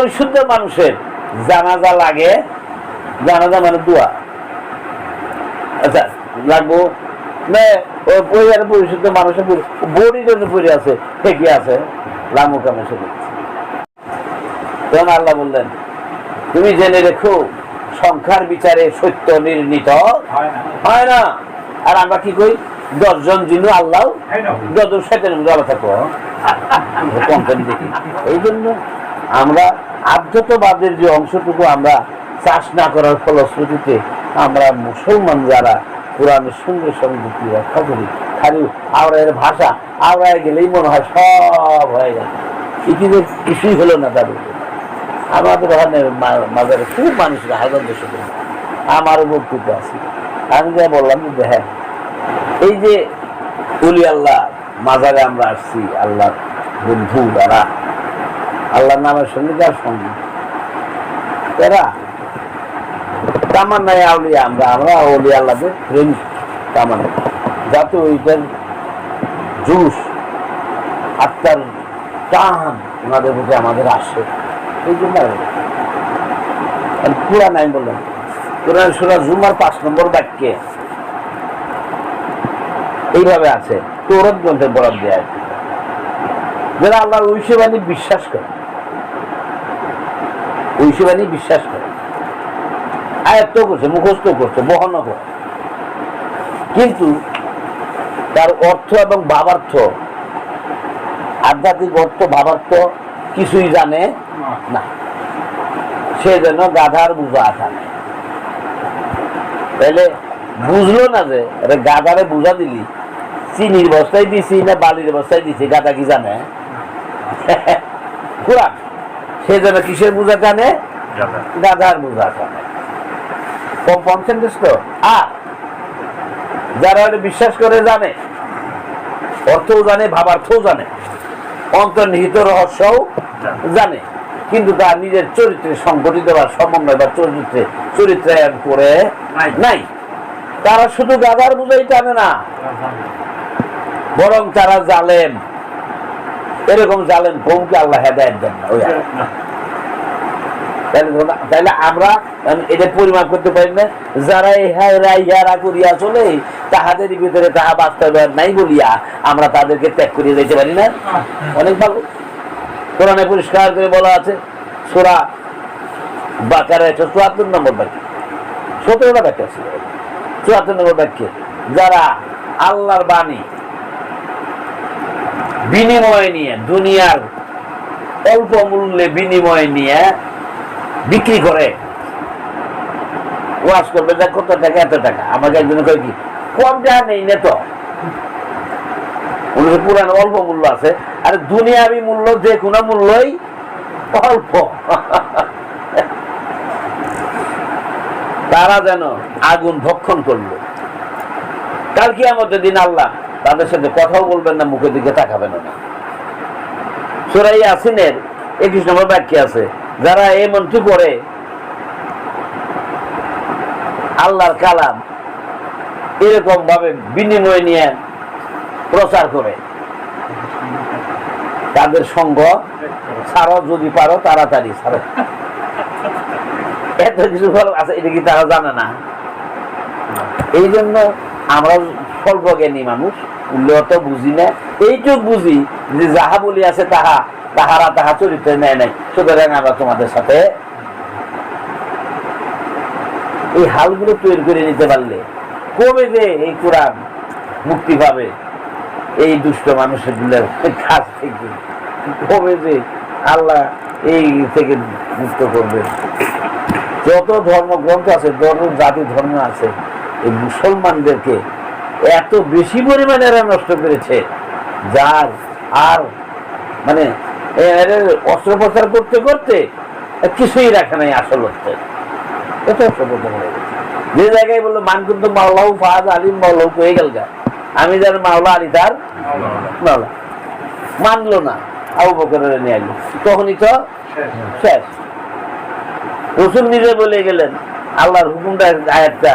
পরিশুদ্ধ মানুষের জানাজা লাগে জানাজা মানে দোয়া। আচ্ছা লাগবো? পরিবারের পরিশুদ্ধ মানুষের বড়ির জন্য পড়ে আছে ঠিকই আছে? লামু কামে তখন আল্লাহ বললেন তুমি জেনে রেখো সংখ্যার বিচারে সত্য নির্ণীত হয় না। আর আমরা কি কই দশজন জিনু আল্লাহ না। যত সেতের জল থাকো। কমপ্লেন দেখি। এই জন্য আমরা আধ্যাত্মবাদের যে অংশটুকু আমরা চাষ না করার ফলশ্রুতিতে আমরা মুসলমান যারা কোরআনের সঙ্গে সংযুক্তি রক্ষা করি, খালি আওড়াইয়ের ভাষা আওড়ায় গেলেই মনে হয় সব হয়ে গেল ইতিমধ্যে কিছুই হলো না তাদের আমাদের ওখানে মাজারে খুব মানুষরা হাজার দেশে আমারও বক্তব্য আছে। আমি যা বললাম যে হ্যাঁ এই যে উলি আল্লাহ, মাজারে আমরা আসছি আল্লাহ বন্ধু দ্বারা আল্লাহর নামের সঙ্গে যার সঙ্গে এরা তামান্নায় আউলিয়া আমরা আমরা অলি আল্লাহদের প্রেম তামান্না। যাতে ওইটার জুস আত্মার টান ওনাদের প্রতি আমাদের আসে। এই জন্য পুরান আমি বললাম। কোরআন সুরা জুমার পাঁচ নম্বর বাক্যে এইভাবে আছে, তোরত গ্রন্থের বরাদ দেয়া যারা আল্লাহর ঐশ্ববাণী বিশ্বাস করে ঐশ্ববাণী বিশ্বাস করে আয়ত্ত করছে মুখস্থ করছে বহন করে কিন্তু তার অর্থ এবং ভাবার্থ আধ্যাত্মিক অর্থ ভাবার্থ কিছুই জানে না। সে যেন গাধার বুঝা আঠানে তাহলে বুঝলো না যে গাধারে বুঝা দিলি চিনির বস্তায় দিছি না বালির বস্তায় দিছি, গাধা কি জানে? কোরআন সে যেন কিসের বুঝা জানে গাধার। বুঝা জানে কম পার্সেন্টেজ তো? আর যারা বিশ্বাস করে জানে অর্থও জানে ভাবার্থও জানে অন্তর্নিহিত রহস্যও জানে। কিন্তু তার নিজের চরিত্রে সংগঠিত বা সমন্বয় বা চরিত্রে চরিত্রায়ন করে নাই। তারা শুধু গাদার বুঝাই টানে না। বরং তারা জালেম। এরকম জালেম কৌমকে আল্লাহ হেদায়ত দেন না, ওই তাহলে আমরা এটা পরিমাপ করতে পারি না যারা ইহা ইহারা করিয়া চলে, তাহাদের ভিতরে তাহা বাস্তবায়ন নাই বলিয়া আমরা তাদেরকে ত্যাগ করিয়ে দিতে পারি না। অনেক ভালো। কোরআনে পরিষ্কার করে বলা আছে, সোরা বাকার চুয়াত্তর নম্বর বাক্য। সতেরোটা বাক্য আছে। চুয়াত্তর নম্বর বাক্যে, যারা আল্লাহর বাণী বিনিময় নিয়ে, দুনিয়ার অল্প মূল্যে বিনিময় নিয়ে বিক্রি করে। ওয়াশ করবে দেখ কত টাকা, এত টাকা? আমাকে একজন কয় কি, কম টাকা নেই, না তো। পুরানো অল্প মূল্য আছে। আর, দুনিয়াবি মূল্য যে কোনো মূল্যই অল্প। তারা যেন আগুন ভক্ষণ করল। কালকে আমাদের দিন আল্লাহ তাদের সাথে কথাও বলবেন না, মুখের দিকে তাকাবেন না। সুরাই আসিনের একুশ নম্বর বাক্য আছে? যারা এই মন্ত্রী পড়ে, আল্লাহর কালাম এরকম ভাবে বিনিময় নিয়ে প্রচার করে। তাদের সঙ্গ ছাড়ো যদি পারো, তাড়াতাড়ি ছাড়ো। এত কিছু ফল আছে এটা কি তারা জানে না? এই জন্য আমরা স্বল্প জ্ঞানী মানুষ উল্লেখ বুঝি না। এইটুক বুঝি যে যাহা বলি আছে তাহা, তাহারা তাহা চরিত্রে নেয় নাই। সুতরাং আমরা তোমাদের সাথে এই হালগুলো তৈরি করে নিতে পারলে কবে যে এই কোরআন মুক্তি পাবে, এই দুষ্ট মানুষেরগুলোর কাছ থেকে কবে যে আল্লাহ এই থেকে মুক্ত করবে। যত ধর্মগ্রন্থ আছে যত জাতি ধর্ম আছে এই মুসলমানদেরকে এত বেশি পরিমাণে এরা নষ্ট করেছে, যার আর মানে অস্ত্রোপচার করতে করতে কিছুই রাখে নাই আসল হচ্ছে। এত অস্ত্রোপচার হয়ে গেছে। যে জায়গায় বলল মান কিন্তু মাওলাউ ফাজ আলিম মাওলাউ হয়ে গেল আমি যার মাওলা, আলী তার মাওলা। মানলো না, আবু বকরের নিয়ে আসলো তখনই তো শেষ। রসুল নিজে বলে গেলেন, আল্লাহর হুকুমটা, আয়াতটা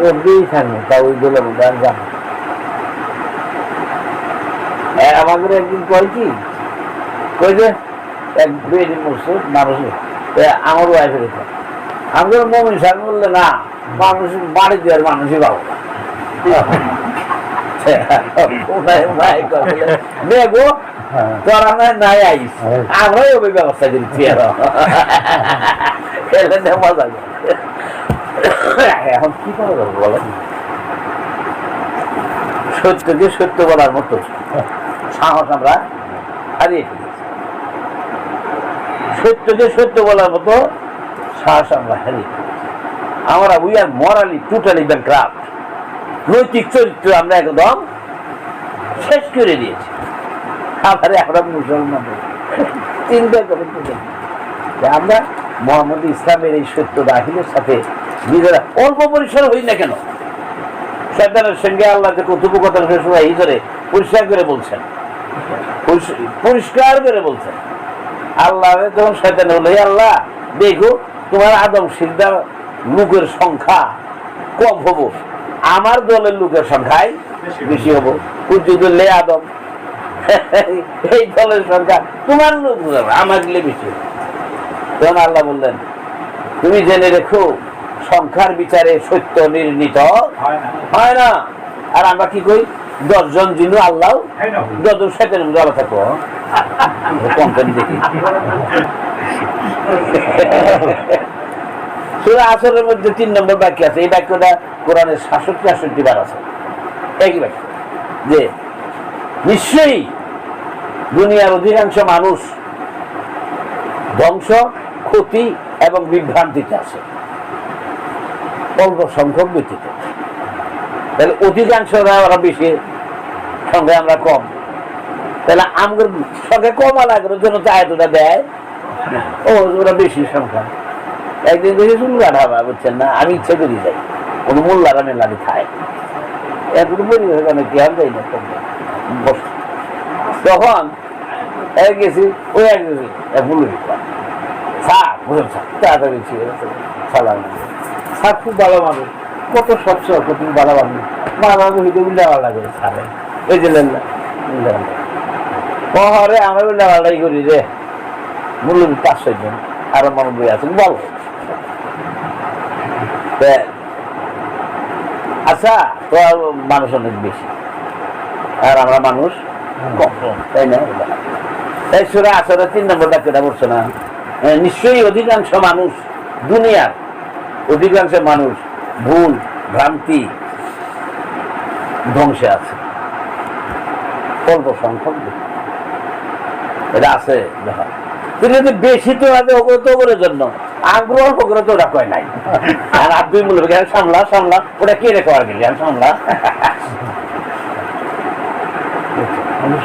এমনিই থাকবে ওইগুলো আমাদের একদিন কয় কি কই যে এক বেডি মুসুদ মানুষ আমার ওয়াইফের আমাদের মমিন সাহেব বললে না মানুষ বাড়ি দেওয়ার মানুষই পাবো দেখো তোরা নাই আইস আমরাই ওই ব্যবস্থা নে মজা করে। এখন কি করা যাবে বলো? সত্যকে সত্য বলার মতো। সাহস আমরা হারিয়ে ফেলেছি। সত্যকে সত্য বলার মতো সাহস আমরা হারিয়ে ফেলেছি। আমরা we are morally totally the craft নৈতিক চরিত্র আমরা একদম শেষ করে দিয়েছি। আবার আমরা মুসলমান। চিন্তা করে আমরা মোহাম্মদ ইসলামের এই সত্য দাখিলের সাথে নিজেরা অল্প পরিসর হই না কেন? শয়তানের সঙ্গে আল্লাহ যে কথোপকথন এই করে পরিষ্কার করে বলছেন। পরিষ্কার- পরিষ্কার করে বলছেন। আল্লাহ যখন শয়তান হলো, "হে আল্লাহ, দেখো তোমার আদম সিদ্ধার লোকের সংখ্যা কম হব। আমার দলের লোকের সংখ্যাই বেশি হব। কুজুদুল্লে আদম। এই দলের সংখ্যা তোমার লোক আমার বেশি হবে। তখন আল্লাহ বললেন, তুমি জেনে রেখো সংখ্যার বিচারে সত্য নির্ণীত হয় না। আর আমরা কি কই দশজন জিনু আল্লাহ দশজন সেকেন্ড থাকো কন্টেন্ট দেখি। সুরা আসরের মধ্যে তিন নম্বর বাক্য আছে। এই বাক্যটা কোরআনের সাতষট্টি আটষট্টি বার আছে। একই বাক্য। যে নিশ্চয়ই দুনিয়ার অধিকাংশ মানুষ ধ্বংস ক্ষতি এবং বিভ্রান্তিতে আছে। অল্প সংখ্যক ব্যতীত। তাহলে অধিকাংশরা ওরা বেশি সঙ্গে আমরা কম। তাহলে আমাদের সঙ্গে কম আলাগের জন্য চায়তটা দেয় ও, ওরা বেশি সংখ্যা। একদিন দেখে শুনু কাঠাবা বুঝছেন না? আমি ইচ্ছে করি যাই। কোনো মোল্লারা মেলানি খায় এখন বলি ওখানে কি আর যাই না তখন এক গেছি ওই এক গেছি, এক বলুন স্যার বুঝলেন স্যার, তাড়াতাড়ি ছিল সালাম। স্যার, খুব ভালো মানুষ। কত স্বচ্ছ, কত ভালো মানুষ। মামা হইতে উল্টা লাগে স্যারে। এই যে লেন পরে আমরা উল্টা পাল্টাই করি রে। মূল্য পাঁচ ছয় জন, আরও মনে বই আছেন, বল। আচ্ছা তো মানুষ অনেক বেশি। আর আমরা মানুষ তাই না? তাই সুরা আসলে তিন নম্বর ডাক্তারটা বলছে না? নিশ্চয়ই অধিকাংশ মানুষ দুনিয়ার অধিকাংশ মানুষ ভুল ভ্রান্তি ধ্বংসে আছে। অল্প সংখ্যক এটা আছে দেখা। কিন্তু যদি বেশি তো ওগুলো জন্য আগ্রহ অল্প করে তো ওটা কয় নাই। আর আপনি বলবে "হ্যাঁ, সামলা সামলা ওটা কে রেখে আর গেলি? আর সামলা।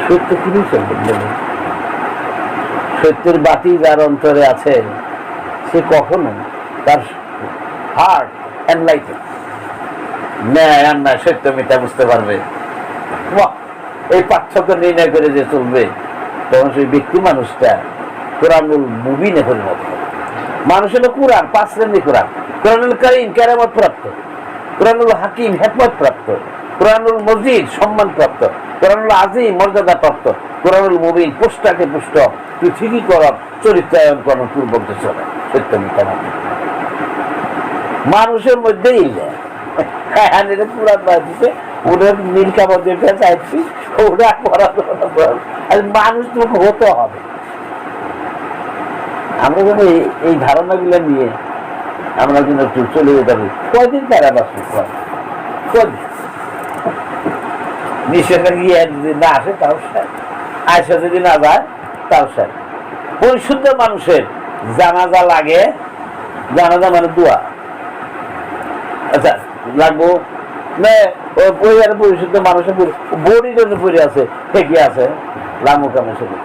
সত্য কিনে চলবেন সত্যের বাতি যার অন্তরে আছে সে কখনো তার হার্ট এনলাইটেন ন্যায় অন্যায় সত্য মিথ্যা বুঝতে পারবে। এই পার্থক্য নির্ণয় করে যে চলবে, তখন সেই ব্যক্তি মানুষটা কোরআনুল মুবিনে পরিণত হবে। মানুষ হলো কোরআন, পাঁচ শ্রেণি কোরআন। কোরআনুল করিম কেরামত প্রাপ্ত কোরআনুল হাকিম হেকমত প্রাপ্ত কোরআনুল মজিদ সম্মান প্রাপ্ত কোরআনুল আজিম মর্যাদা প্রাপ্ত কোরআনুল মুবিন পুষ্টাকে পুষ্ট। তুই ঠিকই কর, চরিত্রায়ন করার পূর্বক চলে। সত্য মিথ্যা মানে মানুষের বাড়িতে ওদের মানুষ তো হতে হবে। আমরা এই- ধারণাগুলো নিয়ে আমরা একটু চলে যেতে পারি। তারা কয়দিন? নিষেধাজ্ঞা যদি না আসে তাও স্যার? আয়সা যদি না যায় তাও স্যার। পরিশুদ্ধ মানুষের জানাজা লাগে। জানাজা মানে দোয়া। আচ্ছা লাগবো? না পরিবারের মানুষের বড়ি জন্য পড়ে আছে। ঠিকই আছে? লাগবো কেমন শুধু